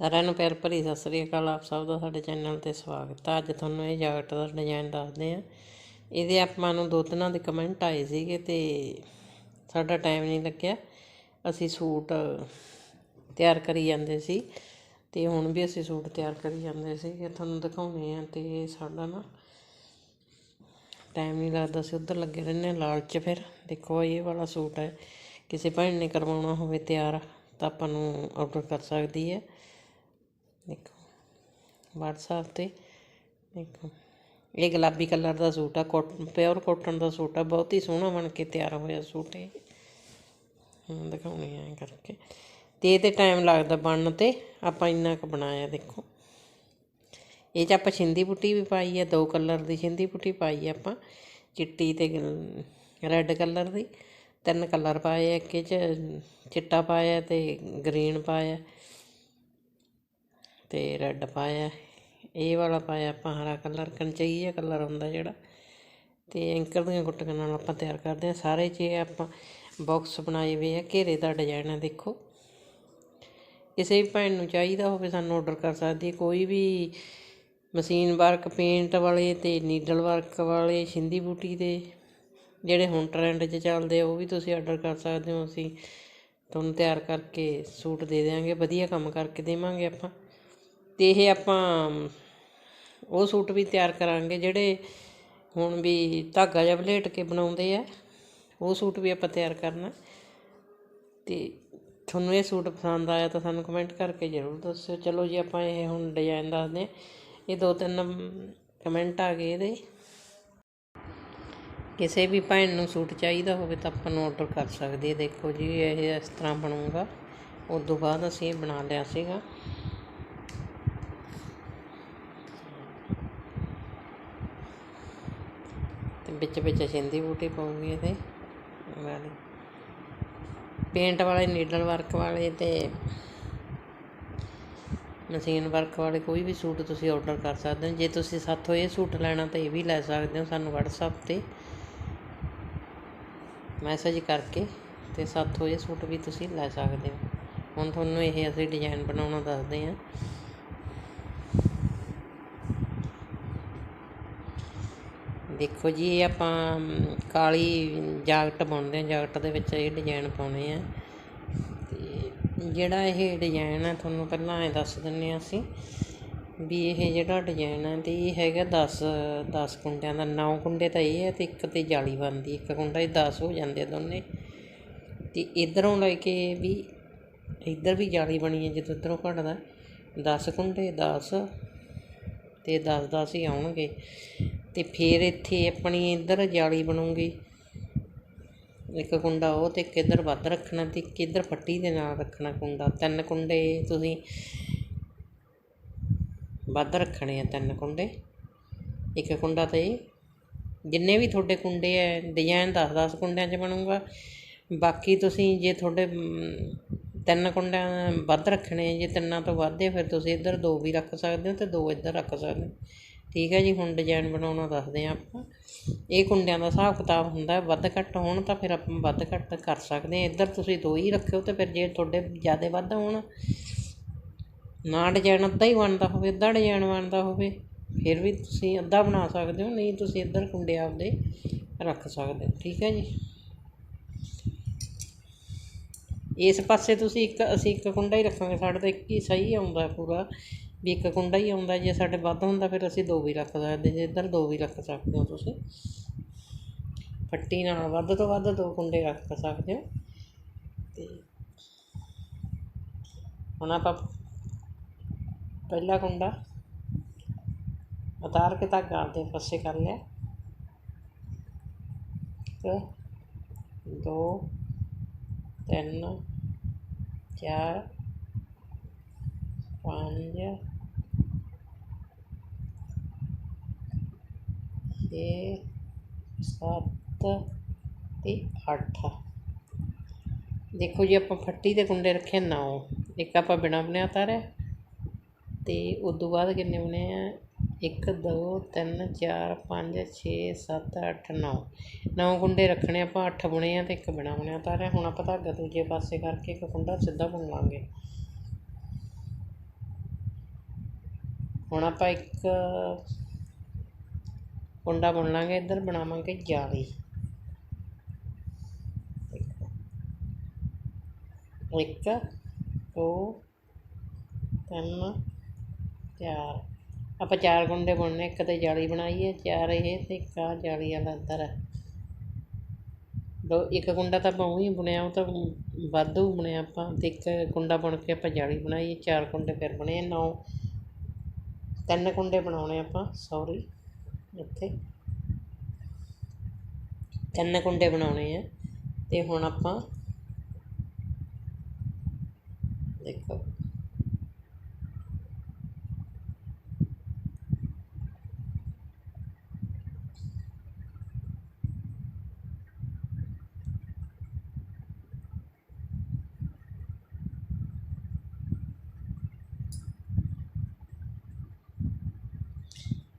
ਸਾਰਿਆਂ ਨੂੰ ਪਿਆਰ ਭਰੀ ਸਤਿ ਸ੍ਰੀ ਅਕਾਲ। ਆਪ ਸਭ ਦਾ ਸਾਡੇ ਚੈਨਲ ਤੇ ਸਵਾਗਤ ਹੈ ਅੱਜ ਤੁਹਾਨੂੰ ਇਹ ਜੈਕਟ ਦਾ ਡਿਜ਼ਾਈਨ ਦੱਸਦੇ ਆ। ਇਹਦੇ ਆਪਾਂ ਨੂੰ ਦੋ ਤਿੰਨਾਂ ਦੇ ਕਮੈਂਟ ਆਏ ਸੀਗੇ ਤੇ ਸਾਡਾ ਟਾਈਮ ਨਹੀਂ ਲੱਗਿਆ। ਅਸੀਂ ਸੂਟ ਤਿਆਰ ਕਰੀ ਜਾਂਦੇ ਸੀ ਤੇ ਹੁਣ ਵੀ ਅਸੀਂ ਸੂਟ ਤਿਆਰ ਕਰੀ ਜਾਂਦੇ ਸੀਗੇ। ਤੁਹਾਨੂੰ ਦਿਖਾਉਣੇ ਆ ਤੇ ਸਾਡਾ ਨਾ ਟਾਈਮ ਨਹੀਂ ਲੱਗਦਾ ਸੀ। ਉੱਧਰ ਲੱਗੇ ਰਹਿੰਦੇ ਹਾਂ ਲਾਲਚ ਫਿਰ। ਦੇਖੋ ਇਹ ਵਾਲਾ ਸੂਟ ਹੈ। ਕਿਸੇ ਭੈਣ ਨੇ ਕਰਵਾਉਣਾ ਹੋਵੇ ਤਿਆਰ ਤਾਂ ਆਪਾਂ ਨੂੰ ਆਰਡਰ ਕਰ ਸਕਦੀ ਹੈ। ਦੇਖੋ WhatsApp ਤੇ ਦੇਖੋ। ਇਹ ਗੁਲਾਬੀ ਕਲਰ ਦਾ ਸੂਟ ਆ ਕੋਟਨ ਪਿਓਰ ਕੋਟਨ ਦਾ ਸੂਟ ਆ, ਬਹੁਤ ਹੀ ਸੋਹਣਾ ਬਣ ਕੇ ਤਿਆਰ ਹੋਇਆ ਸੂਟ ਇਹ। ਹੁਣ ਦਿਖਾਉਣੀ ਐ ਕਰਕੇ। ਤੇ ਇਹ ਤੇ ਟਾਈਮ ਲੱਗਦਾ ਬਣਨ ਤੇ, ਆਪਾਂ ਇੰਨਾ ਕੁ ਬਣਾਇਆ, ਦੇਖੋ। ਇਹ 'ਚ ਆਪਾਂ ਛਿੰਦੀ ਪੁੱਟੀ ਵੀ ਪਾਈ ਹੈ ਦੋ ਕਲਰ ਦੀ ਛਿੰਦੀ ਪੁੱਟੀ ਪਾਈ ਹੈ ਆਪਾਂ, ਚਿੱਟੀ ਤੇ ਰੈੱਡ ਕਲਰ ਦੀ। ਤਿੰਨ ਕਲਰ ਪਾਏ ਆ, ਇੱਕ 'ਚ ਚਿੱਟਾ ਪਾਇਆ ਤੇ ਗ੍ਰੀਨ ਪਾਇਆ। ਅਤੇ ਰੈੱਡ ਪਾਇਆ। ਇਹ ਵਾਲਾ ਪਾਇਆ ਆਪਾਂ ਹਰਾ ਕਲਰ ਕੰਚਈ ਕਲਰ ਹੁੰਦਾ ਜਿਹੜਾ। ਅਤੇ ਐਂਕਰ ਦੀਆਂ ਗੁੱਟੀਆਂ ਨਾਲ ਆਪਾਂ ਤਿਆਰ ਕਰਦੇ ਹਾਂ। ਸਾਰੇ 'ਚ ਆਪਾਂ ਬਾਕਸ ਬਣਾਏ ਹੋਏ ਆ। ਘੇਰੇ ਦਾ ਡਿਜ਼ਾਈਨ ਹੈ ਦੇਖੋ। ਕਿਸੇ ਵੀ ਭੈਣ ਨੂੰ ਚਾਹੀਦਾ ਹੋਵੇ ਸਾਨੂੰ ਆਰਡਰ ਕਰ ਸਕਦੀ ਕੋਈ ਵੀ ਮਸ਼ੀਨ ਵਰਕ ਪੇਂਟ ਵਾਲੇ ਤੇ ਨੀਡਲ ਵਰਕ ਵਾਲੇ ਛਿੰਦੀ ਬੂਟੀ ਦੇ ਜਿਹੜੇ ਹੁਣ ਟ੍ਰੈਂਡ 'ਚ ਚੱਲਦੇ ਆ, ਉਹ ਵੀ ਤੁਸੀਂ ਆਰਡਰ ਕਰ ਸਕਦੇ ਹੋ। ਅਸੀਂ ਤੁਹਾਨੂੰ ਤਿਆਰ ਕਰਕੇ ਸੂਟ ਦੇ ਦੇਵਾਂਗੇ ਵਧੀਆ ਕੰਮ ਕਰਕੇ ਦੇਵਾਂਗੇ ਆਪਾਂ। ਅਤੇ ਇਹ ਆਪਾਂ, ਉਹ ਸੂਟ ਵੀ ਤਿਆਰ ਕਰਾਂਗੇ, ਜਿਹੜੇ ਹੁਣ ਵੀ ਧਾਗਾ ਜਿਹਾ ਵਲੇਟ ਕੇ ਬਣਾਉਂਦੇ ਆ, ਉਹ ਸੂਟ ਵੀ ਆਪਾਂ ਤਿਆਰ ਕਰਨਾ। ਅਤੇ ਤੁਹਾਨੂੰ ਇਹ ਸੂਟ ਪਸੰਦ ਆਇਆ ਤਾਂ ਸਾਨੂੰ ਕਮੈਂਟ ਕਰਕੇ ਜ਼ਰੂਰ ਦੱਸਿਓ। ਚਲੋ ਜੀ, ਆਪਾਂ ਇਹ ਹੁਣ ਡਿਜ਼ਾਈਨ ਦੱਸਦੇ ਹਾਂ। ਇਹ ਦੋ ਤਿੰਨ ਕਮੈਂਟ ਆ ਗਏ ਇਹਦੇ। ਕਿਸੇ ਵੀ ਭੈਣ ਨੂੰ ਸੂਟ ਚਾਹੀਦਾ ਹੋਵੇ ਤਾਂ ਆਪਾਂ ਨੂੰ ਆਰਡਰ ਕਰ ਸਕਦੇ ਦੇਖੋ ਜੀ, ਇਹ ਇਸ ਤਰ੍ਹਾਂ ਬਣੂਗਾ। ਉਸ ਤੋਂ ਬਾਅਦ ਅਸੀਂ ਇਹ ਬਣਾ ਲਿਆ ਸੀਗਾ। ਵਿੱਚ ਵਿੱਚ ਸਿੰਧੀ ਬੂਟੀ ਪਊਗੀ ਇਹਦੇ ਵਾਲੀ ਪੇਂਟ ਵਾਲੇ, ਨੀਡਲ ਵਰਕ ਵਾਲੇ ਤੇ ਮਸ਼ੀਨ ਵਰਕ ਵਾਲੇ ਕੋਈ ਵੀ ਸੂਟ ਤੁਸੀਂ ਆਰਡਰ ਕਰ ਸਕਦੇ ਹੋ। ਜੇ ਤੁਸੀਂ ਸਾਥੋਂ ਇਹ ਸੂਟ ਲੈਣਾ ਤਾਂ ਇਹ ਵੀ ਲੈ ਸਕਦੇ ਹੋ ਸਾਨੂੰ WhatsApp ਤੇ ਮੈਸੇਜ ਕਰਕੇ ਤੇ ਸਾਥੋਂ ਇਹ ਸੂਟ ਵੀ ਤੁਸੀਂ ਲੈ ਸਕਦੇ ਹੋ। ਹੁਣ ਤੁਹਾਨੂੰ ਇਹ ਅਸੀਂ ਡਿਜ਼ਾਈਨ ਬਣਾਉਣਾ ਦੱਸਦੇ ਹਾਂ। ਦੇਖੋ ਜੀ ਇਹ ਆਪਾਂ ਕਾਲੀ ਜਾਕਟ ਬੁਣਦੇ ਹਾਂ, ਜਾਕਟ ਦੇ ਵਿੱਚ ਇਹ ਡਿਜ਼ਾਈਨ ਪਾਉਣੇ ਆ। ਤੇ ਜਿਹੜਾ ਇਹ ਡਿਜ਼ਾਈਨ ਆ, ਤੁਹਾਨੂੰ ਪਹਿਲਾਂ ਐ ਦੱਸ ਦਿੰਨੇ ਆ ਅਸੀਂ ਵੀ ਇਹ ਜਿਹੜਾ ਡਿਜ਼ਾਈਨ ਆ, ਤੇ ਇਹ ਹੈਗਾ 10 10 ਕੁੰਡਿਆਂ ਦਾ 9 ਕੁੰਡੇ ਤਾਂ ਇਹ ਹੈ ਤੇ ਇੱਕ ਤੇ ਜਾਲੀ ਬਣਦੀ, ਇੱਕ ਕੁੰਡਾ ਇਹ 10 ਹੋ ਜਾਂਦੇ ਆ ਦੋਨੇ। ਤੇ ਇਧਰੋਂ ਲੈ ਕੇ ਵੀ, ਇੱਧਰ ਵੀ ਜਾਲੀ ਬਣੀ ਹੈ, ਜਦੋਂ ਇਧਰੋਂ ਘਟਦਾ 10 ਕੁੰਡੇ 10 ਤੇ 10 10 ਹੀ ਆਉਣਗੇ। ਅਤੇ ਫਿਰ ਇੱਥੇ ਆਪਣੀ ਇੱਧਰ ਜਾਲੀ ਬਣੂਗੀ। ਇੱਕ ਕੁੰਡਾ ਉਹ ਤੇ ਇੱਕ ਇੱਧਰ ਵੱਧ ਰੱਖਣਾ ਅਤੇ ਇੱਕ ਇੱਧਰ ਫੱਟੀ ਦੇ ਨਾਲ ਰੱਖਣਾ ਕੁੰਡਾ। ਤਿੰਨ ਕੁੰਡੇ ਤੁਸੀਂ ਵੱਧ ਰੱਖਣੇ ਆ ਤਿੰਨ ਕੁੰਡੇ। ਇੱਕ ਕੁੰਡਾ ਤੇ ਜਿੰਨੇ ਵੀ ਤੁਹਾਡੇ ਕੁੰਡੇ ਐ ਡਿਜ਼ਾਈਨ 10 10 ਕੁੰਡਿਆਂ 'ਚ ਬਣੂਗਾ। ਬਾਕੀ ਤੁਸੀਂ ਜੇ ਤੁਹਾਡੇ ਤਿੰਨ ਕੁੰਡਿਆਂ ਵੱਧ ਰੱਖਣੇ ਜੇ ਤਿੰਨਾਂ ਤੋਂ ਵੱਧ ਫਿਰ ਤੁਸੀਂ ਇੱਧਰ ਦੋ ਵੀ ਰੱਖ ਸਕਦੇ ਹੋ ਤੇ ਦੋ ਇੱਧਰ ਰੱਖ ਸਕਦੇ ਹੋ। ਠੀਕ ਹੈ ਜੀ, ਹੁਣ ਡਿਜ਼ਾਈਨ ਬਣਾਉਣਾ ਦੱਸਦੇ ਹਾਂ ਆਪਾਂ। ਇਹ ਕੁੰਡਿਆਂ ਦਾ ਹਿਸਾਬ ਕਿਤਾਬ ਹੁੰਦਾ ਵੱਧ ਘੱਟ ਹੋਣ ਤਾਂ ਫਿਰ ਆਪਾਂ ਵੱਧ ਘੱਟ ਕਰ ਸਕਦੇ ਹਾਂ। ਇੱਧਰ ਤੁਸੀਂ ਦੋ ਹੀ ਰੱਖਿਓ ਤੇ ਫਿਰ ਜੇ ਤੁਹਾਡੇ ਜ਼ਿਆਦਾ ਵੱਧ ਹੋਣ, ਨਾ ਡਿਜ਼ਾਈਨ ਅੱਧਾ ਹੀ ਬਣਦਾ ਹੋਵੇ, ਅੱਧਾ ਡਿਜ਼ਾਈਨ ਬਣਦਾ ਹੋਵੇ, ਫਿਰ ਵੀ ਤੁਸੀਂ ਅੱਧਾ ਬਣਾ ਸਕਦੇ ਹੋ, ਨਹੀਂ ਤੁਸੀਂ ਇੱਧਰ ਕੁੰਡੇ ਆਪਦੇ ਰੱਖ ਸਕਦੇ ਹੋ। ਠੀਕ ਹੈ ਜੀ। ਇਸ ਪਾਸੇ ਤੁਸੀਂ ਇੱਕ, ਅਸੀਂ ਇੱਕ ਕੁੰਡਾ ਹੀ ਰੱਖਾਂਗੇ, ਸਾਡੇ ਤਾਂ ਇੱਕ ਹੀ ਸਹੀ ਆਉਂਦਾ ਪੂਰਾ। ਵੀ ਇੱਕ ਕੁੰਡਾ ਹੀ ਆਉਂਦਾ ਜੇ ਸਾਡੇ ਵੱਧ ਹੁੰਦਾ, ਫਿਰ ਅਸੀਂ ਦੋ ਵੀ ਰੱਖ ਸਕਦੇ ਜੇ ਇੱਧਰ ਦੋ ਵੀ ਰੱਖ ਸਕਦੇ ਹੋ ਤੁਸੀਂ। ਫੱਟੀ ਨਾਲ ਵੱਧ ਤੋਂ ਵੱਧ ਦੋ ਕੁੰਡੇ ਰੱਖ ਸਕਦੇ ਹੋ। ਤੇ ਹੁਣ ਆਪਾਂ ਪਹਿਲਾ ਕੁੰਡਾ ਉਤਾਰ ਕੇ ਧਾਗਾ ਆਪਦੇ ਪਾਸੇ ਕਰ ਲਿਆ। ਇੱਕ, ਦੋ, ਤਿੰਨ, ਚਾਰ, ਪੰਜ ਛੇ ਸੱਤ ਅਤੇ ਅੱਠ। ਦੇਖੋ ਜੀ, ਆਪਾਂ ਫੱਟੀ ਦੇ ਕੁੰਡੇ ਰੱਖੇ ਨੌ ਇੱਕ ਆਪਾਂ ਬਿਨਾ ਬੁਣਿਆ ਤਾਰਿਆ ਅਤੇ ਉਸ ਤੋਂ ਬਾਅਦ ਕਿੰਨੇ ਬਣੇ ਆ? ਇੱਕ, ਦੋ, ਤਿੰਨ, ਚਾਰ, ਪੰਜ, ਛੇ, ਸੱਤ, ਅੱਠ, ਨੌ। ਨੌ ਕੁੰਡੇ ਰੱਖਣੇ, ਆਪਾਂ ਅੱਠ ਬੁਣੇ ਆ ਅਤੇ ਇੱਕ ਬਿਨਾ ਬੁਣਿਆ ਤਾਰਿਆ ਹੁਣ ਆਪਾਂ ਧਾਗਾ ਦੂਜੇ ਪਾਸੇ ਕਰਕੇ ਇੱਕ ਕੁੰਡਾ ਸਿੱਧਾ ਬੁਣ ਲਾਂਗੇ ਹੁਣ ਆਪਾਂ ਇੱਕ ਕੁੰਡਾ ਬੁਣ ਲਾਂਗੇ ਇੱਧਰ ਬਣਾਵਾਂਗੇ ਜਾਲੀ। ਇੱਕ ਦੋ ਤਿੰਨ ਚਾਰ। ਆਪਾਂ ਚਾਰ ਕੁੰਡੇ ਬੁਣਨੇ ਇੱਕ ਤੇ ਜਾਲੀ ਬਣਾਈ ਹੈ ਚਾਰ ਇਹ ਤੇ ਇੱਕ ਆਹ ਜਾਲੀ ਵਾਲਾ ਅੰਦਰ ਹੈ ਦੋ ਇੱਕ ਕੁੰਡਾ ਤਾਂ ਆਪਾਂ ਊਂ ਹੀ ਬੁਣਿਆ ਉਹ ਤਾਂ ਵਾਧੂ ਬੁਣਿਆ ਆਪਾਂ ਤੇ ਇੱਕ ਕੁੰਡਾ ਬੁਣ ਕੇ ਆਪਾਂ ਜਾਲੀ ਬਣਾਈ ਹੈ, ਚਾਰ ਕੁੰਡੇ ਫਿਰ ਬਣੇ ਨੌ। ਤਿੰਨ ਕੁੰਡੇ ਬਣਾਉਣੇ ਆਪਾਂ ਸੌਰੀ ਇੱਥੇ। ਤਿੰਨ ਕੁੰਡੇ ਬਣਾਉਣੇ ਆ। ਤੇ ਹੁਣ ਆਪਾਂ ਦੇਖੋ।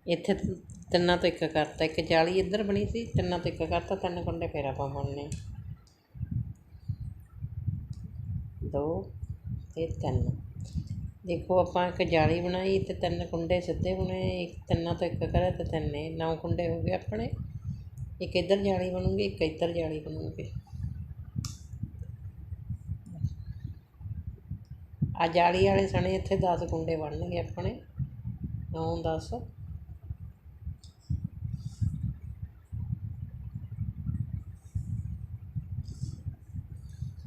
ਇੱਥੇ ਤਿੰਨਾਂ ਤੋਂ ਇੱਕ ਕਰਤਾ, ਇੱਕ ਜਾਲੀ ਇੱਧਰ ਬਣੀ ਸੀ, ਤਿੰਨਾਂ ਤੋਂ ਇੱਕ ਕਰਤਾ, ਤਿੰਨ ਕੁੰਡੇ ਫਿਰ ਆਪਾਂ ਬੁਣਨੇ ਦੋ ਤੇ ਤਿੰਨ। ਦੇਖੋ ਆਪਾਂ ਇੱਕ ਜਾਲੀ ਬਣਾਈ ਤੇ ਤਿੰਨ ਕੁੰਡੇ ਸਿੱਧੇ ਬੁਣੇ ਇੱਕ ਤਿੰਨਾਂ ਤੋਂ ਇੱਕ ਕਰਿਆ ਤੇ ਤਿੰਨ ਨੌ ਕੁੰਡੇ ਹੋ ਗਏ ਆਪਣੇ। ਇੱਕ ਇੱਧਰ ਜਾਲੀ ਬਣੂਗੀ, ਇੱਕ ਇੱਧਰ ਜਾਲੀ ਬਣੂਗੀ। ਆ ਜਾਲੀ ਵਾਲੇ ਸਣੇ ਇੱਥੇ 10 ਕੁੰਡੇ ਬਣਨਗੇ ਆਪਣੇ 9 10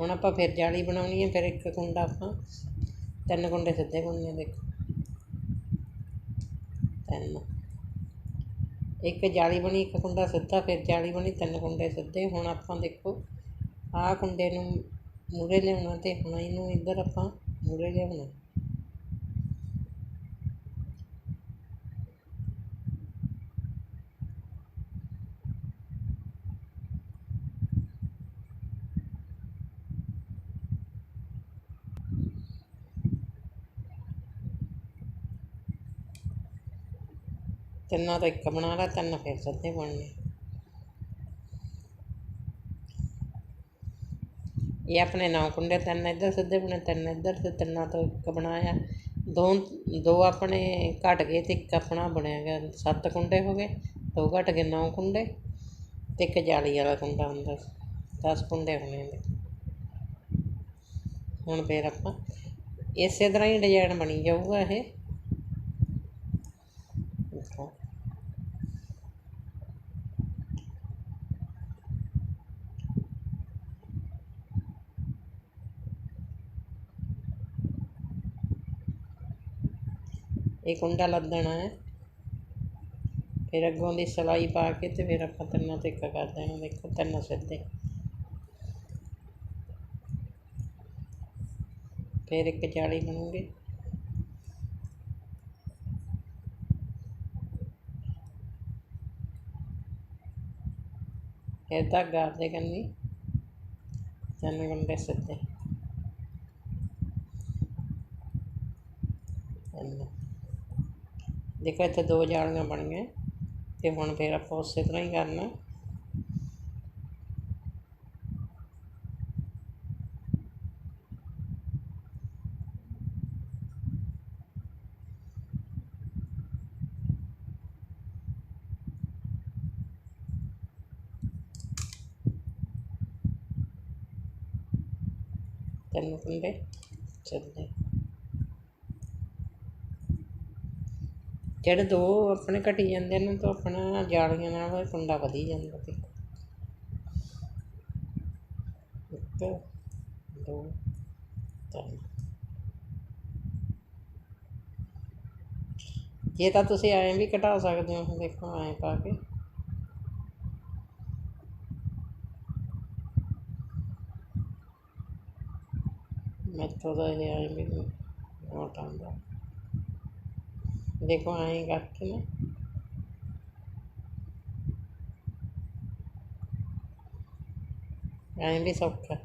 ਹੁਣ ਆਪਾਂ ਫਿਰ ਜਾਲੀ ਬਣਾਉਣੀ ਹੈ, ਫਿਰ ਇੱਕ ਕੁੰਡਾ ਆਪਾਂ ਤਿੰਨ ਕੁੰਡੇ ਸਿੱਧੇ ਬੁਣਨੇ ਦੇਖੋ। ਤਿੰਨ। ਇੱਕ ਜਾਲੀ ਬਣੀ, ਇੱਕ ਕੁੰਡਾ ਸਿੱਧਾ, ਫਿਰ ਜਾਲੀ ਬਣੀ, ਤਿੰਨ ਕੁੰਡੇ ਸਿੱਧੇ। ਹੁਣ ਆਪਾਂ ਦੇਖੋ, ਆਹ ਕੁੰਡੇ ਨੂੰ ਮੂਰੇ ਲਿਆਉਣਾ ਤੇ ਹੁਣ ਇਹਨੂੰ ਇੱਧਰ ਆਪਾਂ ਮੂਰੇ ਲਿਆਉਣਾ। ਤਿੰਨਾਂ ਤੋਂ ਇੱਕ ਬਣਾ ਲਾ, ਤਿੰਨ ਫਿਰ ਸਿੱਧੇ ਬਣਨੇ। ਇਹ ਆਪਣੇ ਨੌ ਕੁੰਡੇ, ਤਿੰਨ ਇੱਧਰ ਸਿੱਧੇ ਬਣੇ, ਤਿੰਨ ਇੱਧਰ ਤੇ ਤਿੰਨਾਂ ਤੋਂ ਇੱਕ ਬਣਾਇਆ। ਦੋ ਦੋ ਆਪਣੇ ਘਟ ਗਏ ਤੇ ਇੱਕ ਆਪਣਾ ਬਣਿਆ ਗਿਆ। ਸੱਤ ਕੁੰਡੇ ਹੋ ਗਏ, ਦੋ ਘਟ ਗਏ, ਨੌ ਕੁੰਡੇ ਤੇ ਇੱਕ ਜਾਲੀ ਵਾਲਾ ਕੁੰਡਾ ਹੁੰਦਾ ਦਸ ਕੁੰਡੇ ਹੋਣੇ ਨੇ। ਹੁਣ ਫਿਰ ਆਪਾਂ ਇਸੇ ਤਰ੍ਹਾਂ ਹੀ ਡਿਜ਼ਾਈਨ ਬਣੀ ਜਾਊਗਾ ਇਹ ਦੇਖੋ ਇਹ ਕੁੰਡਾ ਲੱਦਣਾ ਹੈ। ਫਿਰ ਅੱਗੋਂ ਦੀ ਸਲਾਈ ਪਾ ਕੇ ਤੇ ਫਿਰ ਆਪਾਂ ਤਿੰਨਾਂ ਤੇ ਇੱਕ ਕਰ ਦੇਣਾ ਦੇਖੋ, ਤਿੰਨ ਸਿੱਧੇ। ਫਿਰ ਇੱਕ ਜਾਲੀ ਬਣੂਗੀ। ਫਿਰ ਧਾਗਾ ਦੇ ਕੰਨੀ, ਤਿੰਨ ਗੁੰਡੇ ਸਿੱਧੇ। ਤਿੰਨ। ਦੇਖੋ, ਇੱਥੇ ਦੋ ਜਾਲੀਆਂ ਬਣੀਆਂ ਗਈਆਂ ਤੇ ਹੁਣ ਫਿਰ ਆਪਾਂ ਉਸੇ ਤਰ੍ਹਾਂ ਹੀ ਕਰਨਾ। ਤਿੰਨ ਕੁੰਡੇ ਸਿੱਧੇ ਜਿਹੜੇ ਦੋ ਆਪਣੇ ਘਟੀ ਜਾਂਦੇ ਨੇ, ਤਾਂ ਆਪਣਾ ਜਾਲੀਆਂ ਨਾਲ ਕੁੰਡਾ ਵਧੀ ਜਾਂਦਾ ਤੇ ਇੱਕ। ਦੋ, ਤਿੰਨ। ਜੇ ਤਾਂ ਤੁਸੀਂ ਐਂ ਵੀ ਘਟਾ ਸਕਦੇ ਹੋ, ਦੇਖੋ ਐਂ ਪਾ ਕੇ। ਮੈਥੋਂ ਦਾ ਇਹ ਐਂ ਵੀ ਨੋਟ ਆਉਂਦਾ। ਦੇਖੋ ਐਂ ਕਰਕੇ ਨਾ। ਐਂ ਵੀ ਸੌਖਾ।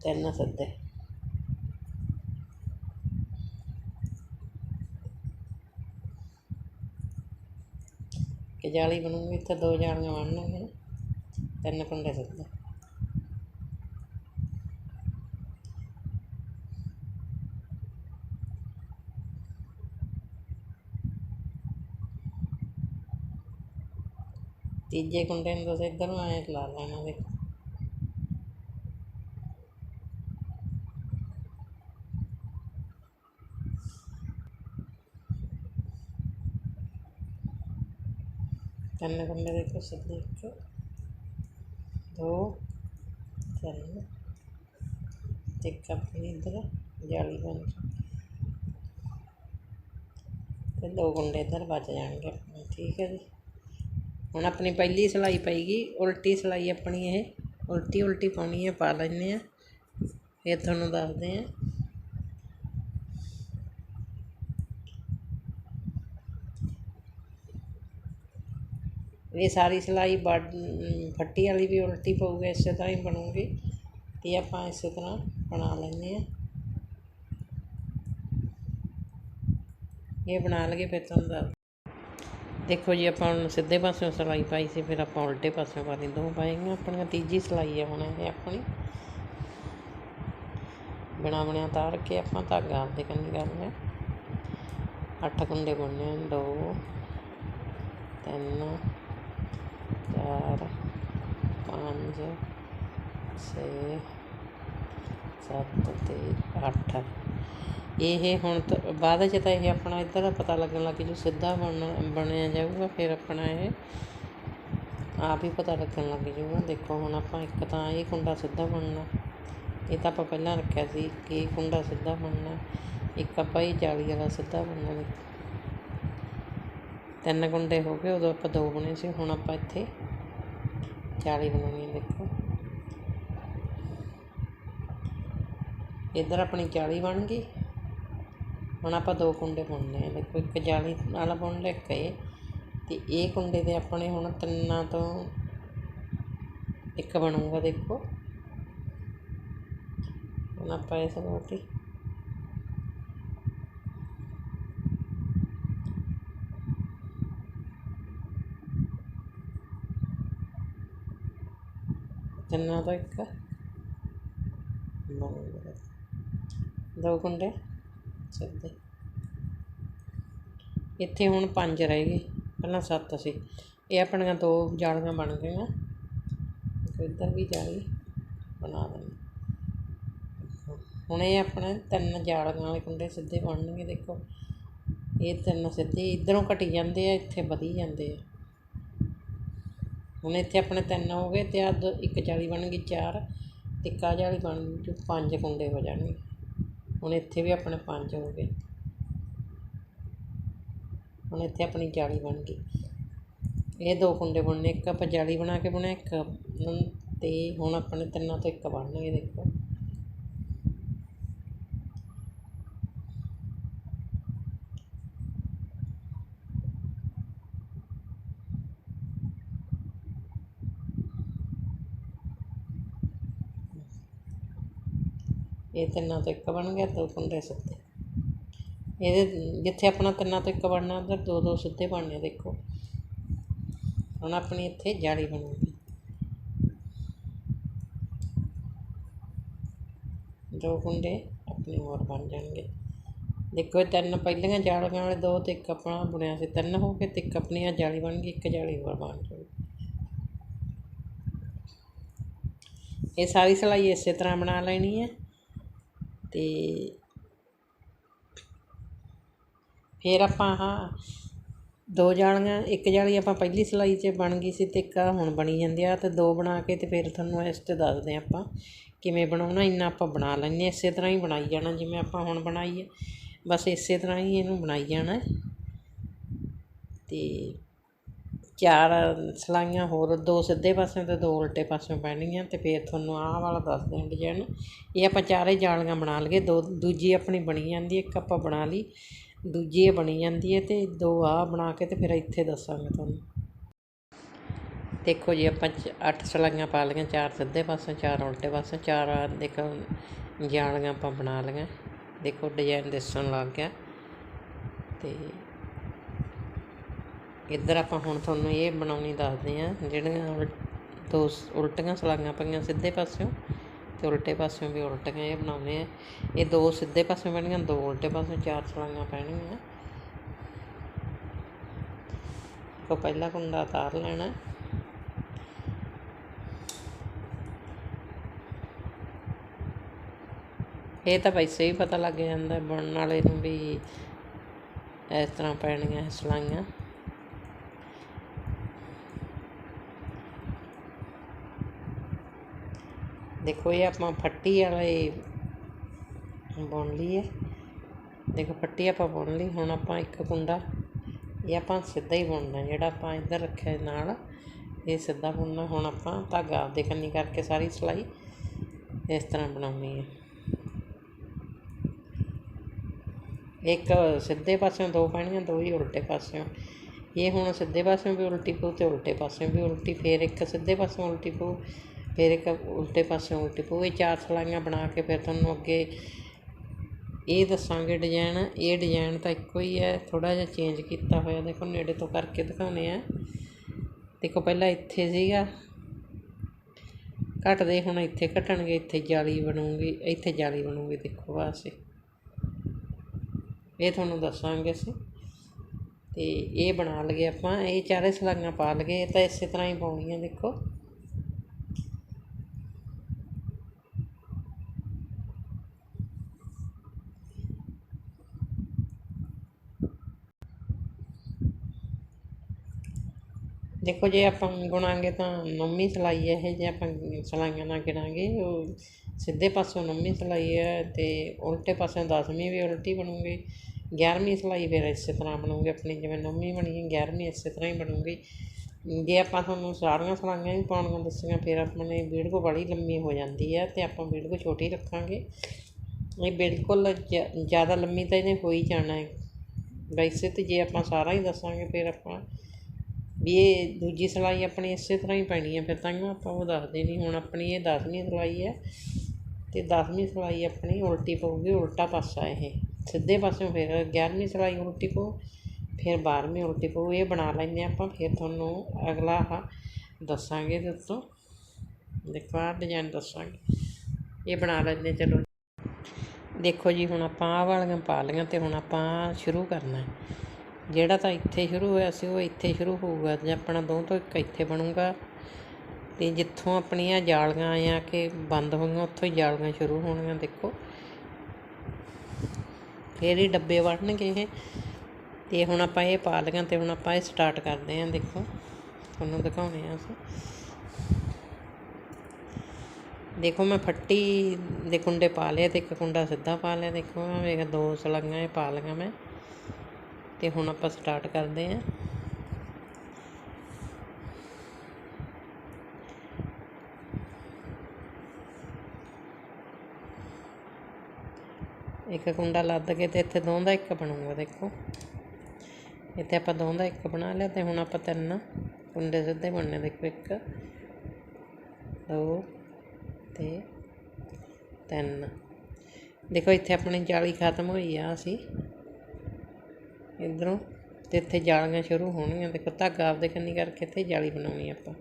ਤਿੰਨ ਸਿੱਧੇ। ਕਿ ਜਾਲੀ ਬਣੂਗੀ, ਇੱਥੇ ਦੋ ਜਾਲੀਆਂ ਬਣਨਗੀਆਂ। ਤਿੰਨ ਕੁੰਡੇ ਸਿੱਧੇ। ਤੀਜੇ ਕੁੰਡੇ ਨੂੰ ਤੁਸੀਂ ਇੱਧਰ ਨੂੰ ਐਂ ਲਾ ਲੈਣਾ ਦੇ ਤਿੰਨ ਕੁੰਡੇ ਦੇਖੋ ਸਿੱਧੇ ਇੱਕ ਦੋ ਤਿੰਨ ਤੇ ਇੱਕ ਆਪਣੀ ਇੱਧਰ ਜਾਲੀ ਬਣ ਤੇ ਦੋ ਕੁੰਡੇ ਇੱਧਰ ਬਚ ਜਾਣਗੇ ਠੀਕ ਹੈ ਜੀ ਹੁਣ ਆਪਣੀ ਪਹਿਲੀ ਸਿਲਾਈ ਪਏਗੀ, ਉਲਟੀ ਸਿਲਾਈ ਆਪਣੀ ਇਹ, ਉਲਟੀ ਉਲਟੀ ਪਾਉਣੀ ਹੈ ਪਾ ਲੈਂਦੇ ਆ। ਫਿਰ ਤੁਹਾਨੂੰ ਦੱਸਦੇ ਆ। ਇਹ ਸਾਰੀ ਸਿਲਾਈ ਵੱਡ ਫੱਟੀ ਵਾਲੀ ਵੀ ਉਲਟੀ ਪਊਗੀ, ਇਸੇ ਤਰ੍ਹਾਂ ਹੀ ਬਣੂਗੀ। ਤੇ ਆਪਾਂ ਇਸੇ ਤਰ੍ਹਾਂ ਬਣਾ ਲੈਂਦੇ ਆ। ਇਹ ਬਣਾ ਲਗੇ ਫਿਰ ਤੁਹਾਨੂੰ ਦੱਸ ਦੇਖੋ ਜੀ, ਆਪਾਂ ਹੁਣ ਸਿੱਧੇ ਪਾਸਿਓਂ ਸਿਲਾਈ ਪਾਈ ਸੀ, ਫਿਰ ਆਪਾਂ ਉਲਟੇ ਪਾਸਿਓਂ ਪਾ ਲਈ ਦੋ ਪਾਏਂਗੇ ਆਪਣੀਆਂ ਤੀਜੀ ਸਿਲਾਈ ਹੈ ਹੁਣ ਇਹ ਆਪਣੀ। ਬਣਾ ਬਣਿਆ ਤਾਰ ਕੇ ਆਪਾਂ ਧਾਗਾ ਆਪਦੇ ਕੰਨੀ ਕਰ ਲਿਆ। ਅੱਠ ਕੁੰਡੇ ਬੁਣਨੇ ਹਨ ਦੋ, ਤਿੰਨ, ਚਾਰ, ਪੰਜ, ਛੇ, ਸੱਤ ਤੇ ਅੱਠ। ਇਹ ਹੁਣ ਤੋਂ ਬਾਅਦ ਚ ਤਾਂ ਇਹ ਆਪਣਾ ਇੱਧਰ ਦਾ ਪਤਾ ਲੱਗਣ ਲੱਗ ਜੂ ਸਿੱਧਾ ਬਣ ਬਣਿਆ ਜਾਊਗਾ, ਫਿਰ ਆਪਣਾ ਇਹ ਆਪ ਹੀ ਪਤਾ ਲੱਗਣ ਲੱਗ ਜੂਗਾ ਦੇਖੋ ਹੁਣ ਆਪਾਂ ਇੱਕ ਤਾਂ ਇਹ ਕੁੰਡਾ ਸਿੱਧਾ ਬਣਨਾ, ਇਹ ਤਾਂ ਆਪਾਂ ਪਹਿਲਾਂ ਰੱਖਿਆ ਸੀ ਕਿ ਇਹ ਕੁੰਡਾ ਸਿੱਧਾ ਬਣਨਾ, ਇੱਕ ਆਪਾਂ ਇਹ ਜਾਲੀ ਵਾਲਾ ਸਿੱਧਾ ਬਣਨਾ ਤਿੰਨ ਕੁੰਡੇ ਹੋ ਗਏ, ਉਦੋਂ ਆਪਾਂ ਦੋ ਬਣੇ ਸੀ, ਹੁਣ ਆਪਾਂ ਇੱਥੇ ਜਾਲੀ ਬਣਾਉਣੀ ਹੈ, ਦੇਖੋ। ਇੱਧਰ ਆਪਣੀ ਜਾਲੀ ਬਣ ਗਈ। ਹੁਣ ਆਪਾਂ ਦੋ ਕੁੰਡੇ ਬੁਣਨੇ ਆ। ਦੇਖੋ, ਇੱਕ ਜਾਲੀ ਵਾਲਾ ਬੁਣ ਲਿਆ ਇੱਕ ਇਹ। ਤੇ ਇਹ ਕੁੰਡੇ ਦੇ ਆਪਣੇ ਹੁਣ ਤਿੰਨਾਂ ਤੋਂ ਇੱਕ ਬਣੂਗਾ, ਦੇਖੋ। ਹੁਣ ਆਪਾਂ ਇਸ ਰੋਟੀ। ਤਿੰਨਾਂ ਤੋਂ ਇੱਕ ਬਣੂਗਾ। ਦੋ ਕੁੰਡੇ। ਸਿੱਧੇ ਇੱਥੇ ਹੁਣ ਪੰਜ ਰਹਿ ਗਏ। ਪਹਿਲਾਂ ਸੱਤ ਸੀ। ਇਹ ਆਪਣੀਆਂ ਦੋ ਜਾਲੀਆਂ ਬਣ ਗਈਆਂ। ਇੱਧਰ ਵੀ ਜਾਲੀ ਬਣਾ ਦੇਣੀ ਹੁਣ ਇਹ ਆਪਣੇ ਤਿੰਨ ਜਾਲੀਆਂ ਵਾਲੇ ਕੁੰਡੇ ਸਿੱਧੇ ਬਣਨਗੇ, ਦੇਖੋ। ਇਹ ਤਿੰਨ ਸਿੱਧੇ, ਇੱਧਰੋਂ ਘਟੀ ਜਾਂਦੇ ਆ, ਇੱਥੇ ਵਧੀ ਜਾਂਦੇ ਆ। ਹੁਣ ਇੱਥੇ ਆਪਣੇ ਤਿੰਨ ਹੋ ਗਏ ਤੇ ਆ ਇੱਕ ਜਾਲੀ ਬਣ ਗਈ ਚਾਰ ਤੇ ਕਾ ਜਾਲੀ ਬਣ ਜੂ, ਪੰਜ ਕੁੰਡੇ ਹੋ ਜਾਣਗੇ। ਹੁਣ ਇੱਥੇ ਵੀ ਆਪਣੇ ਪੰਜ ਹੋ ਗਏ। ਹੁਣ ਇੱਥੇ ਆਪਣੀ ਜਾਲੀ ਬਣ ਗਈ। ਇਹ ਦੋ ਕੁੰਡੇ ਬੁਣਨੇ ਇੱਕ ਆਪਾਂ ਜਾਲੀ ਬਣਾ ਕੇ ਬਣਿਆ ਇੱਕ ਅਮ, ਤੇ ਹੁਣ ਆਪਣੇ ਤਿੰਨਾਂ ਤੋਂ ਇੱਕ ਬਣਨਗੇ ਦੇਖੋ। ਇਹ ਤਿੰਨਾਂ ਤੋਂ ਇੱਕ ਬਣ ਗਿਆ, ਦੋ ਕੁੰਡੇ ਸਿੱਧੇ। ਇਹਦੇ ਜਿੱਥੇ ਆਪਣਾ ਤਿੰਨਾਂ ਤੋਂ ਇੱਕ ਬਣਨਾ, ਉਧਰ ਦੋ ਦੋ ਸਿੱਧੇ ਬਣਨੇ, ਦੇਖੋ। ਹੁਣ ਆਪਣੀ ਇੱਥੇ ਜਾਲੀ ਬਣੂਗੀ। ਦੋ ਕੁੰਡੇ ਆਪਣੇ ਹੋਰ ਬਣ ਜਾਣਗੇ। ਦੇਖੋ, ਇਹ ਤਿੰਨ ਪਹਿਲੀਆਂ ਜਾਲੀਆਂ ਵਾਲੇ ਦੋ ਤੇ ਇੱਕ ਆਪਣਾ ਬੁਣਿਆ ਸੀ। ਤਿੰਨ ਹੋ ਗਏ ਤੇ ਇੱਕ ਆਪਣੀ ਆਹ ਜਾਲੀ ਬਣ ਗਈ, ਇੱਕ ਜਾਲੀ ਹੋਰ ਬਣ ਜਾਊਗੀ। ਇਹ ਸਾਰੀ ਸਿਲਾਈ ਇਸੇ ਤਰ੍ਹਾਂ ਬਣਾ ਲੈਣੀ ਹੈ। ਤੇ ਫਿਰ ਆਪਾਂ ਆਹ ਦੋ ਜਾਲੀਆਂ, ਇੱਕ ਜਾਲੀ ਆਪਾਂ ਪਹਿਲੀ ਸਿਲਾਈ 'ਚ ਬਣ ਗਈ ਸੀ ਅਤੇ ਇੱਕ ਆਹ ਹੁਣ ਬਣੀ ਜਾਂਦੀ ਆ ਅਤੇ ਦੋ ਬਣਾ ਕੇ ਅਤੇ ਫਿਰ ਤੁਹਾਨੂੰ ਇਸ 'ਤੇ ਦੱਸਦੇ ਹਾਂ ਆਪਾਂ ਕਿਵੇਂ ਬਣਾਉਣਾ, ਇੰਨਾ ਆਪਾਂ ਬਣਾ ਲੈਂਦੇ ਹਾਂ ਇਸੇ ਤਰ੍ਹਾਂ ਹੀ ਬਣਾਈ ਜਾਣਾ ਜਿਵੇਂ ਆਪਾਂ ਹੁਣ ਬਣਾਈ ਹੈ ਬਸ ਇਸੇ ਤਰ੍ਹਾਂ ਹੀ ਇਹਨੂੰ ਬਣਾਈ ਜਾਣਾ। ਅਤੇ ਚਾਰ ਸਲਾਈਆਂ ਹੋਰ, ਦੋ ਸਿੱਧੇ ਪਾਸਿਓਂ ਅਤੇ ਦੋ ਉਲਟੇ ਪਾਸਿਓਂ ਪੈਣਗੀਆਂ ਅਤੇ ਫਿਰ ਤੁਹਾਨੂੰ ਆਹ ਵਾਲਾ ਦੱਸਦੇ ਹਾਂ ਡਿਜ਼ਾਇਨ ਇਹ ਆਪਾਂ ਚਾਰੇ ਜਾਲੀਆਂ ਬਣਾ ਲਈਏ, ਦੋ, ਦੂਜੀ ਆਪਣੀ ਬਣੀ ਜਾਂਦੀ ਹੈ, ਇੱਕ ਆਪਾਂ ਬਣਾ ਲਈ, ਦੂਜੀ ਇਹ ਬਣੀ ਜਾਂਦੀ ਹੈ ਅਤੇ ਦੋ ਆਹ ਬਣਾ ਕੇ ਅਤੇ ਫਿਰ ਇੱਥੇ ਦੱਸਾਂਗੇ ਤੁਹਾਨੂੰ। ਦੇਖੋ ਜੀ, ਆਪਾਂ ਚ- ਅੱਠ ਸਲਾਈਆਂ ਪਾ ਲਈਆਂ, ਚਾਰ ਸਿੱਧੇ ਪਾਸੇ ਚਾਰ ਉਲਟੇ ਪਾਸੋਂ ਚਾਰ ਆਹ ਦੇਖੋ ਜਾਲੀਆਂ ਆਪਾਂ ਬਣਾ ਲਈਆਂ। ਦੇਖੋ, ਡਿਜ਼ਾਈਨ ਦਿਸਣ ਲੱਗ ਗਿਆ ਤੇ ਇੱਧਰ ਆਪਾਂ ਹੁਣ ਤੁਹਾਨੂੰ ਇਹ ਬਣਾਉਣੀ ਦੱਸਦੇ ਹਾਂ, ਜਿਹੜੀਆਂ ਦੋ ਉਲਟੀਆਂ ਸਲਾਈਆਂ ਪਈਆਂ ਸਿੱਧੇ ਪਾਸਿਓਂ ਅਤੇ ਉਲਟੇ ਪਾਸਿਓਂ ਵੀ ਉਲਟੀਆਂ ਇਹ ਬਣਾਉਂਦੇ ਹਾਂ। ਇਹ ਦੋ ਸਿੱਧੇ ਪਾਸਿਓਂ ਪੈਣਗੀਆਂ, ਦੋ ਉਲਟੇ ਪਾਸਿਓਂ ਚਾਰ ਸਲਾਈਆਂ ਪੈਣਗੀਆਂ। ਕੋ ਪਹਿਲਾ ਕੁੰਡਾ ਉਤਾਰ ਲੈਣਾ। ਇਹ ਤਾਂ ਵੈਸੇ ਸਹੀ ਪਤਾ ਲੱਗ ਜਾਂਦਾ, ਬਣਨ ਵਾਲੇ ਨੂੰ ਵੀ ਇਸ ਤਰ੍ਹਾਂ ਪੈਣੀਆਂ ਸਲਾਈਆਂ। ਦੇਖੋ ਇਹ ਆਪਾਂ ਫੱਟੀ ਵਾਲੇ ਬੁਣ ਲਈ ਹੈ ਦੇਖੋ ਫੱਟੀ ਆਪਾਂ ਬੁਣ ਲਈ, ਹੁਣ ਆਪਾਂ ਇੱਕ ਕੁੰਡਾ, ਇਹ ਆਪਾਂ ਸਿੱਧਾ ਹੀ ਬੁਣਨਾ, ਜਿਹੜਾ ਆਪਾਂ ਇੱਧਰ ਰੱਖਿਆ ਨਾਲ, ਇਹ ਸਿੱਧਾ ਬੁਣਨਾ। ਹੁਣ ਆਪਾਂ ਧਾਗਾ ਆਪਦੇ ਕੰਨੀ ਕਰਕੇ ਸਾਰੀ ਸਿਲਾਈ ਇਸ ਤਰ੍ਹਾਂ ਬਣਾਉਣੀ ਹੈ। ਇੱਕ ਸਿੱਧੇ ਪਾਸਿਓਂ ਦੋ ਪੈਣੀਆਂ, ਦੋ ਹੀ ਉਲਟੇ ਪਾਸਿਓਂ। ਇਹ ਹੁਣ ਸਿੱਧੇ ਪਾਸਿਓਂ ਵੀ ਉਲਟੀ ਪਊ ਤੇ ਉਲਟੇ ਪਾਸਿਓਂ ਵੀ ਉਲਟੀ, ਫੇਰ ਇੱਕ ਸਿੱਧੇ ਪਾਸਿਓਂ ਉਲਟੀ ਪਊ। ਫਿਰ ਇੱਕ ਉਲਟੇ ਪਾਸਿਓਂ ਉਲਟੀ ਪਊ। ਇਹ ਚਾਰ ਸਲਾਈਆਂ ਬਣਾ ਕੇ ਫਿਰ ਤੁਹਾਨੂੰ ਅੱਗੇ ਇਹ ਦੱਸਾਂਗੇ ਡਿਜ਼ਾਇਨ ਇਹ ਡਿਜ਼ਾਇਨ ਤਾਂ ਇੱਕੋ ਹੀ ਹੈ। ਥੋੜ੍ਹਾ ਜਿਹਾ ਚੇਂਜ ਕੀਤਾ ਹੋਇਆ। ਦੇਖੋ ਨੇੜੇ ਤੋਂ ਕਰਕੇ ਦਿਖਾਉਨੇ ਆ ਦੇਖੋ ਪਹਿਲਾਂ ਇੱਥੇ ਸੀਗਾ। ਘਟਦੇ ਹੁਣ ਇੱਥੇ ਘਟਣਗੇ। ਇੱਥੇ ਜਾਲੀ ਬਣੂਗੀ। ਇੱਥੇ ਜਾਲੀ ਬਣੂਗੀ। ਦੇਖੋ ਵਾਸੇ ਇਹ। ਤੁਹਾਨੂੰ ਦੱਸਾਂਗੇ ਅਸੀਂ। ਤੇ ਇਹ ਬਣਾ ਲਗੇ ਆਪਾਂ। ਇਹ ਚਾਰੇ ਸਲਾਈਆਂ ਪਾ ਲਗੇ ਇਹ ਤਾਂ ਇਸੇ ਤਰ੍ਹਾਂ ਹੀ ਪਾਉਣੀਆਂ। ਦੇਖੋ। ਦੇਖੋ ਜੇ ਆਪਾਂ ਗੁਣਾਂਗੇ ਤਾਂ ਨੌਵੀਂ ਸਿਲਾਈ ਹੈ ਇਹ, ਜੇ ਆਪਾਂ ਸਿਲਾਈਆਂ ਨਾ ਗਿਣਾਂਗੇ, ਉਹ ਸਿੱਧੇ ਪਾਸੋਂ ਨੌਵੀਂ ਸਿਲਾਈ ਹੈ ਅਤੇ ਉਲਟੇ ਪਾਸਿਓਂ ਦਸਵੀਂ ਵੀ ਉਲਟੀ ਬਣੂਗੀ। ਗਿਆਰਵੀਂ ਸਿਲਾਈ ਫਿਰ ਇਸੇ ਤਰ੍ਹਾਂ ਬਣੂਗੀ, ਆਪਣੀ ਜਿਵੇਂ ਨੌਵੀਂ ਬਣੀ ਗਿਆਰਵੀਂ ਇਸੇ ਤਰ੍ਹਾਂ ਹੀ ਬਣੂਗੀ। ਜੇ ਆਪਾਂ ਤੁਹਾਨੂੰ ਸਾਰੀਆਂ ਸਿਲਾਈਆਂ ਵੀ ਪਾਉਣੀਆਂ ਦੱਸੀਆਂ, ਫਿਰ ਆਪਣੇ ਵੀਡੀਓ ਬੜੀ ਲੰਮੀ ਹੋ ਜਾਂਦੀ ਹੈ ਤੇ ਆਪਾਂ ਵੀਡੀਓ ਛੋਟੀ ਰੱਖਾਂਗੇ। ਇਹ ਬਿਲਕੁਲ ਜ- ਜ਼ਿਆਦਾ ਲੰਮੀ ਤਾਂ ਇਹਨੇ ਹੋ ਹੀ ਜਾਣਾ ਹੈ। ਵੈਸੇ ਤੇ ਜੇ ਆਪਾਂ ਸਾਰਾ ਹੀ ਦੱਸਾਂਗੇ, ਫਿਰ ਆਪਾਂ ਵੀ ਇਹ ਦੂਜੀ ਸਿਲਾਈ ਆਪਣੀ ਇਸੇ ਤਰ੍ਹਾਂ ਹੀ ਪੈਣੀ ਹੈ, ਫਿਰ ਤਾਂ ਆਪਾਂ ਉਹ ਦੱਸਦੇ ਨਹੀਂ, ਹੁਣ ਆਪਣੀ ਇਹ ਦਸਵੀਂ ਸਿਲਾਈ ਹੈ ਅਤੇ ਦਸਵੀਂ ਸਿਲਾਈ ਆਪਣੀ ਉਲਟੀ ਪਊਗੀ, ਉਲਟਾ ਪਾਸਾ ਇਹ, ਸਿੱਧੇ ਪਾਸਿਓਂ ਫਿਰ 11ਵੀਂ ਸਿਲਾਈ ਉਲਟੀ ਪਊ, ਫਿਰ 12ਵੀਂ ਉਲਟੀ ਪਊ, ਇਹ ਬਣਾ ਲੈਂਦੇ ਆਪਾਂ, ਫਿਰ ਤੁਹਾਨੂੰ ਅਗਲਾ ਆਹ ਦੱਸਾਂਗੇ ਦੋਸਤੋ ਦੇਖੋ ਆਹ ਡਿਜ਼ਾਈਨ ਦੱਸਾਂਗੇ, ਇਹ ਬਣਾ ਲੈਂਦੇ ਚਲੋ। ਦੇਖੋ ਜੀ, ਹੁਣ ਆਪਾਂ ਆਹ ਵਾਲੀਆਂ ਪਾ ਲਈਆਂ ਅਤੇ ਹੁਣ ਆਪਾਂ ਸ਼ੁਰੂ ਕਰਨਾ ਹੈ। ਜਿਹੜਾ ਤਾਂ ਇੱਥੇ ਸ਼ੁਰੂ ਹੋਇਆ ਸੀ, ਉਹ ਇੱਥੇ ਸ਼ੁਰੂ ਹੋਊਗਾ ਜੇ ਆਪਣਾ ਦੋ ਤੋਂ ਇੱਕ ਇੱਥੇ ਬਣੂਗਾ। ਅਤੇ ਜਿੱਥੋਂ ਆਪਣੀਆਂ ਜਾਲੀਆਂ ਆ ਕੇ ਬੰਦ ਹੋਈਆਂ, ਉੱਥੋਂ ਹੀ ਜਾਲੀਆਂ ਸ਼ੁਰੂ ਹੋਣੀਆਂ, ਦੇਖੋ। ਫੇਰ ਹੀ ਡੱਬੇ ਵੜਨਗੇ ਇਹ। ਤੇ ਹੁਣ ਆਪਾਂ ਇਹ ਪਾ ਲਈਆਂ ਤੇ ਹੁਣ ਆਪਾਂ ਇਹ ਸਟਾਰਟ ਕਰਦੇ ਆਂ ਦੇਖੋ। ਤੁਹਾਨੂੰ ਦਿਖਾਉਣੇ ਆ ਅਸੀਂ। ਦੇਖੋ ਮੈਂ ਫੱਟੀ ਦੇ ਕੁੰਡੇ ਪਾ ਲਏ, ਤੇ ਇੱਕ ਕੁੰਡਾ ਸਿੱਧਾ ਪਾ ਲਿਆ, ਦੇਖੋ। ਮੈਂ ਦੋ ਸਲਾਈਆਂ ਇਹ ਪਾ ਲਈਆਂ ਮੈਂ। ਤੇ ਹੁਣ ਆਪਾਂ ਸਟਾਰਟ ਕਰਦੇ ਆਂ ਇੱਕ ਕੁੰਡਾ ਲੱਦ ਕੇ ਤੇ ਇੱਥੇ ਦੋ ਦਾ ਇੱਕ ਬਣੂਗਾ, ਦੇਖੋ। ਇੱਥੇ ਆਪਾਂ ਦੋ ਦਾ ਇੱਕ ਬਣਾ ਲਿਆ ਤੇ ਹੁਣ ਆਪਾਂ ਤਿੰਨ ਕੁੰਡੇ ਸਿੱਧੇ ਬਣਨੇ ਦੇਖੋ ਇੱਕ, ਦੋ ਤੇ ਤਿੰਨ। ਦੇਖੋ, ਇੱਥੇ ਆਪਣੀ ਜਾਲੀ ਖਤਮ ਹੋਈ ਆ ਅਸੀਂ। ਇੱਧਰੋਂ ਅਤੇ ਇੱਥੇ ਜਾਲੀਆਂ ਸ਼ੁਰੂ ਹੋਣਗੀਆਂ ਦੇਖੋ, ਧਾਗਾ ਆਪਦੇ ਕੰਨੀ ਕਰਕੇ ਇੱਥੇ ਜਾਲੀ ਬਣਾਉਣੀ ਆਪਾਂ।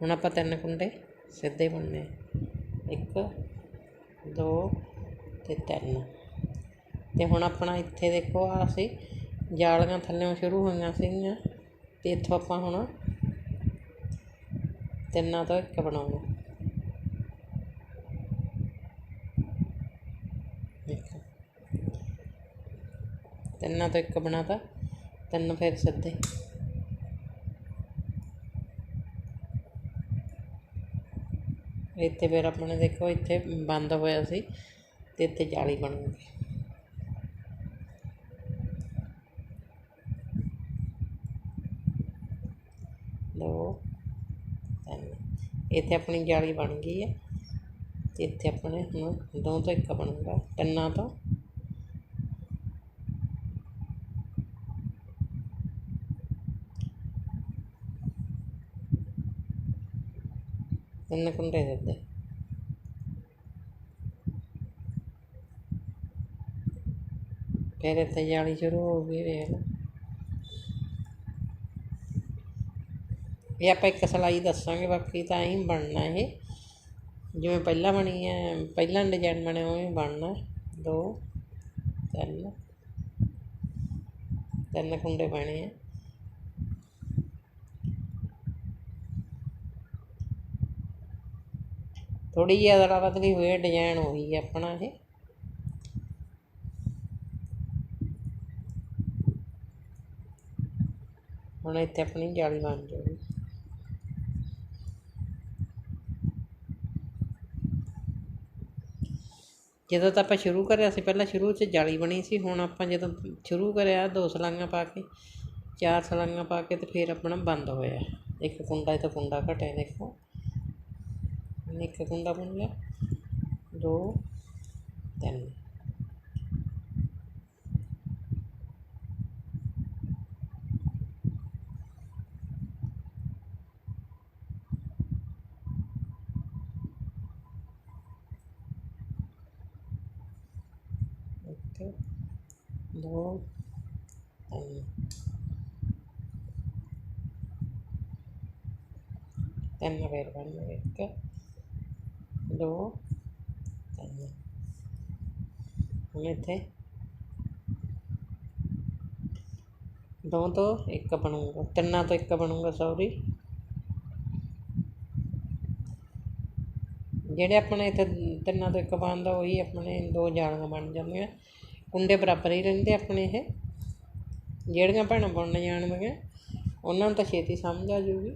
ਹੁਣ ਆਪਾਂ ਤਿੰਨ ਕੁੰਡੇ ਸਿੱਧੇ ਬਣਨੇ ਇੱਕ, ਦੋ ਅਤੇ ਤਿੰਨ। ਅਤੇ ਹੁਣ ਆਪਣਾ ਇੱਥੇ ਦੇਖੋ ਆ ਅਸੀਂ ਜਾਲੀਆਂ ਥੱਲੇੋਂ ਸ਼ੁਰੂ ਹੋਈਆਂ ਸੀਗੀਆਂ ਅਤੇ ਇੱਥੋਂ ਆਪਾਂ ਹੁਣ ਤਿੰਨਾਂ ਤੋਂ ਇੱਕ ਬਣਾਉਣਾ ਦੇਖੋ ਤਿੰਨਾਂ ਤੋਂ ਇੱਕ ਬਣਾਤਾ, ਤਿੰਨ ਫਿਰ ਸਿੱਧੇ। ਇੱਥੇ ਫਿਰ ਆਪਣੇ ਦੇਖੋ, ਇੱਥੇ ਬੰਦ ਹੋਇਆ ਸੀ ਤੇ ਇੱਥੇ ਜਾਲੀ ਬਣੂਗੀ ਦੋ ਤਿੰਨ। ਇੱਥੇ ਆਪਣੀ ਜਾਲੀ ਬਣ ਗਈ ਹੈ ਤੇ ਇੱਥੇ ਆਪਣੇ ਹੁਣ ਦੋ ਤੋਂ ਇੱਕ ਬਣੂਗਾ, ਤਿੰਨਾਂ ਤੋਂ। ਤਿੰਨ ਕੁੰਡੇ ਦਿੱਤੇ ਫਿਰ ਇੱਥੇ ਜਾਲੀ ਸ਼ੁਰੂ ਹੋ ਗਈ ਵੇਖ ਲਓ ਇਹ ਆਪਾਂ ਇੱਕ ਸਿਲਾਈ ਦੱਸਾਂਗੇ ਬਾਕੀ ਤਾਂ ਐਂ ਬਣਨਾ ਇਹ ਜਿਵੇਂ ਪਹਿਲਾਂ ਬਣੀ ਹੈ ਪਹਿਲਾਂ ਡਿਜ਼ਾਈਨ ਬਣਿਆ ਉਵੇਂ ਬਣਨਾ ਦੋ ਤਿੰਨ ਤਿੰਨ ਕੁੰਡੇ ਬਣੇ ਆ ਥੋੜੀ ਜਿਹੀ ਅਦਲਾ ਬਦਲੀ ਹੋਈ ਹੈ ਡਿਜ਼ਾਈਨ ਉਹੀ ਹੈ ਆਪਣਾ ਇਹ। ਹੁਣ ਇੱਥੇ ਆਪਣੀ ਜਾਲੀ ਬਣ ਜਾਊਗੀ। ਜਦੋਂ ਤਾਂ ਆਪਾਂ ਸ਼ੁਰੂ ਕਰਿਆ ਸੀ, ਪਹਿਲਾਂ ਸ਼ੁਰੂ 'ਚ ਜਾਲੀ ਬਣੀ ਸੀ, ਹੁਣ ਆਪਾਂ ਜਦੋਂ ਸ਼ੁਰੂ ਕਰਿਆ, ਦੋ ਸਲਾਈਆਂ ਪਾ ਕੇ, ਚਾਰ ਸਲਾਈਆਂ ਪਾ ਕੇ ਤੇ ਫਿਰ ਆਪਣਾ ਬੰਦ ਹੋਇਆ। ਇੱਕ ਕੁੰਡਾ ਤੇ ਕੁੰਡਾ ਘਟਿਆ, ਦੇਖੋ। ਹੁਣ ਇੱਕ ਕੁੰਡਾ ਬਣ ਗਿਆ ਦੋ ਤਿੰਨ ਇੱਕ ਦੋ ਤਿੰਨ ਤਿੰਨ ਫੇਰ ਬਣ ਗਏ ਇੱਕ ਦੋ ਤਿੰਨ ਹੁਣ ਇੱਥੇ। ਦੋ ਤੋਂ ਇੱਕ ਬਣੂਗਾ। ਤਿੰਨਾਂ ਤੋਂ ਇੱਕ ਬਣੂਗਾ ਸੌਰੀ ਜਿਹੜੇ ਆਪਣੇ ਇੱਥੇ ਤਿੰਨਾਂ ਤੋਂ ਇੱਕ ਬਣਦਾ, ਉਹੀ ਆਪਣੇ ਦੋ ਜਾਲੀਆਂ ਬਣ ਜਾਂਦੀਆਂ। ਕੁੰਡੇ ਬਰਾਬਰ ਹੀ ਰਹਿੰਦੇ ਆਪਣੇ ਇਹ। ਜਿਹੜੀਆਂ ਭੈਣਾਂ ਬੁਣਨ ਜਾਣਦੀਆਂ ਉਹਨਾਂ ਨੂੰ ਤਾਂ ਛੇਤੀ ਸਮਝ ਆ ਜੂਗੀ।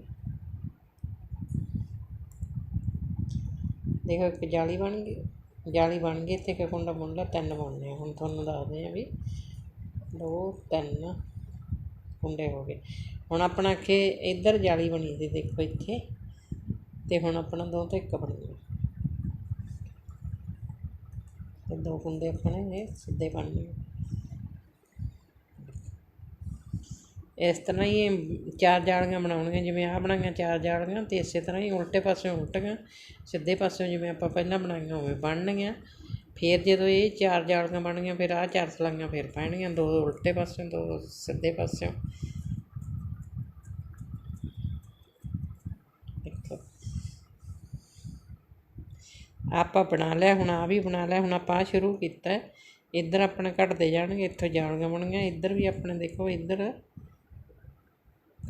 ਦੇਖੋ ਇੱਕ ਜਾਲੀ ਬਣ ਗਈ, ਜਾਲੀ ਬਣ ਗਈ ਇੱਥੇ ਇੱਕ ਕੁੰਡਾ ਬੁਣ ਲਿਆ ਤਿੰਨ ਬਣਨੇ ਆ। ਹੁਣ ਤੁਹਾਨੂੰ ਦੱਸਦੇ ਆ ਵੀ ਦੋ, ਤਿੰਨ ਕੁੰਡੇ ਹੋ ਗਏ। ਹੁਣ ਆਪਣਾ ਅੱਗੇ ਇੱਧਰ ਜਾਲੀ ਬਣੀ ਸੀ ਦੇਖੋ ਇੱਥੇ ਤੇ ਹੁਣ ਆਪਣਾ ਦੋ ਤੋਂ ਇੱਕ ਬਣ ਗਿਆ ਤੇ ਦੋ ਕੁੰਡੇ ਆਪਣੇ ਇਹ ਸਿੱਧੇ ਬਣਨੇ ਇਸ ਤਰ੍ਹਾਂ ਹੀ ਚਾਰ ਜਾਲੀਆਂ ਬਣਾਉਣੀਆਂ, ਜਿਵੇਂ ਆਹ ਬਣਾਈਆਂ ਚਾਰ ਜਾਲੀਆਂ ਅਤੇ ਇਸੇ ਤਰ੍ਹਾਂ ਹੀ ਉਲਟੇ ਪਾਸਿਓਂ ਉਲਟੀਆਂ, ਸਿੱਧੇ ਪਾਸਿਓਂ ਜਿਵੇਂ ਆਪਾਂ ਪਹਿਲਾਂ ਬਣਾਈਆਂ ਉਵੇਂ ਬਣਨਗੀਆਂ ਫਿਰ ਜਦੋਂ ਇਹ ਚਾਰ ਜਾਲੀਆਂ ਬਣ ਗਈਆਂ ਫਿਰ ਆਹ ਚਾਰ ਸਲਾਈਆਂ ਫਿਰ ਪੈਣਗੀਆਂ, ਦੋ ਉਲਟੇ ਪਾਸਿਓਂ, ਦੋ ਸਿੱਧੇ ਪਾਸਿਓਂ। ਆਪਾਂ ਬਣਾ ਲਿਆ, ਹੁਣ ਆ ਵੀ ਬਣਾ ਲਿਆ, ਹੁਣ ਆਪਾਂ ਆਹ ਸ਼ੁਰੂ ਕੀਤਾ। ਇੱਧਰ ਆਪਣਾ ਘਟਦੇ ਜਾਣਗੇ, ਇੱਥੋਂ ਜਾਲੀਆਂ ਬਣੀਆਂ, ਇੱਧਰ ਵੀ ਆਪਣੇ ਦੇਖੋ, ਇੱਧਰ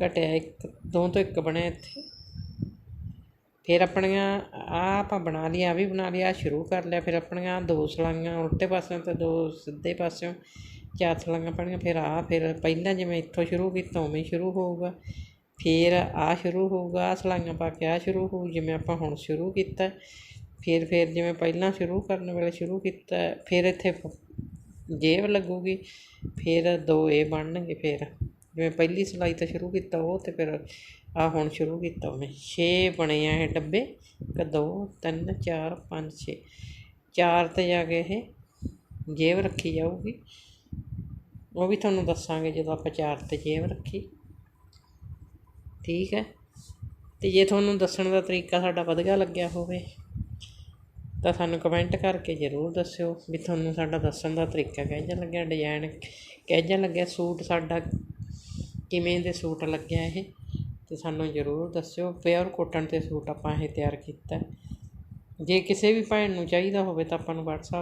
ਘਟਿਆ ਇੱਕ, ਦੋ ਤੋਂ ਇੱਕ ਬਣਿਆ ਇੱਥੇ। ਫਿਰ ਆਪਣੀਆਂ ਆ ਆਪਾਂ ਬਣਾ ਲਿਆ ਵੀ ਬਣਾ ਲਿਆ ਆਹ ਸ਼ੁਰੂ ਕਰ ਲਿਆ। ਫਿਰ ਆਪਣੀਆਂ ਦੋ ਸਲਾਈਆਂ, ਉਲਟੇ ਪਾਸਿਓਂ ਤੇ ਦੋ ਸਿੱਧੇ ਪਾਸਿਓਂ। ਚਾਰ ਸਲਾਈਆਂ ਪੈਣੀਆਂ ਫਿਰ ਆ ਫਿਰ ਪਹਿਲਾਂ ਜਿਵੇਂ ਇੱਥੋਂ ਸ਼ੁਰੂ ਕੀਤਾ, ਉਵੇਂ ਸ਼ੁਰੂ ਹੋਊਗਾ। ਫਿਰ ਆ ਸ਼ੁਰੂ ਹੋਊਗਾ, ਆਹ ਸਲਾਈਆਂ ਪਾ ਕੇ ਆ ਸ਼ੁਰੂ ਹੋਊ, ਜਿਵੇਂ ਆਪਾਂ ਹੁਣ ਸ਼ੁਰੂ ਕੀਤਾ। ਫਿਰ ਫਿਰ ਜਿਵੇਂ ਪਹਿਲਾਂ ਸ਼ੁਰੂ ਕਰਨ ਵੇਲੇ ਸ਼ੁਰੂ ਕੀਤਾ, ਫਿਰ ਇੱਥੇ ਜੇਬ ਲੱਗੂਗੀ। ਫਿਰ ਦੋ ਇਹ ਬਣਨਗੇ, ਫਿਰ। ਜਿਵੇਂ ਪਹਿਲੀ ਸਿਲਾਈ ਤਾਂ ਸ਼ੁਰੂ ਕੀਤਾ ਉਹ ਤੇ ਫਿਰ ਆ ਹੁਣ ਸ਼ੁਰੂ ਕੀਤਾ ਉਹਨੇ। 6 ਬਣੇ ਆ ਇਹ ਡੱਬੇ। ਇੱਕ, ਦੋ, ਤਿੰਨ, ਚਾਰ, ਪੰਜ, ਛੇ। ਚਾਰ ਤੇ ਜਾ ਕੇ ਇਹ ਜੇਬ ਰੱਖੀ ਜਾਊਗੀ। ਉਹ ਵੀ ਤੁਹਾਨੂੰ ਦੱਸਾਂਗੇ ਜਦੋਂ ਆਪਾਂ ਚਾਰ ਤੇ ਜੇਬ ਰੱਖੀ। ਠੀਕ ਹੈ? ਤੇ ਜੇ ਤੁਹਾਨੂੰ ਦੱਸਣ ਦਾ ਤਰੀਕਾ ਸਾਡਾ ਵਧੀਆ ਲੱਗਿਆ ਹੋਵੇ, ਤਾਂ ਸਾਨੂੰ ਕਮੈਂਟ ਕਰਕੇ ਜ਼ਰੂਰ ਦੱਸਿਓ ਵੀ ਤੁਹਾਨੂੰ ਸਾਡਾ ਦੱਸਣ ਦਾ ਤਰੀਕਾ ਕਿਹੋ ਜਿਹਾ ਲੱਗਿਆ ਡਿਜ਼ਾਈਨ ਕਿਹੋ ਜਿਹਾ ਲੱਗਿਆ, ਸੂਟ ਸਾਡਾ ਕਿਵੇਂ ਦੇ ਸੂਟ ਲੱਗਿਆ ਇਹ ਅਤੇ ਸਾਨੂੰ ਜ਼ਰੂਰ ਦੱਸਿਓ। ਪਿਓਰ ਕੋਟਨ ਤੇ ਸੂਟ ਆਪਾਂ ਇਹ ਤਿਆਰ ਕੀਤਾ। ਜੇ ਕਿਸੇ ਵੀ ਭੈਣ ਨੂੰ ਚਾਹੀਦਾ ਹੋਵੇ ਤਾਂ ਆਪਾਂ ਨੂੰ ਵਟਸਐਪ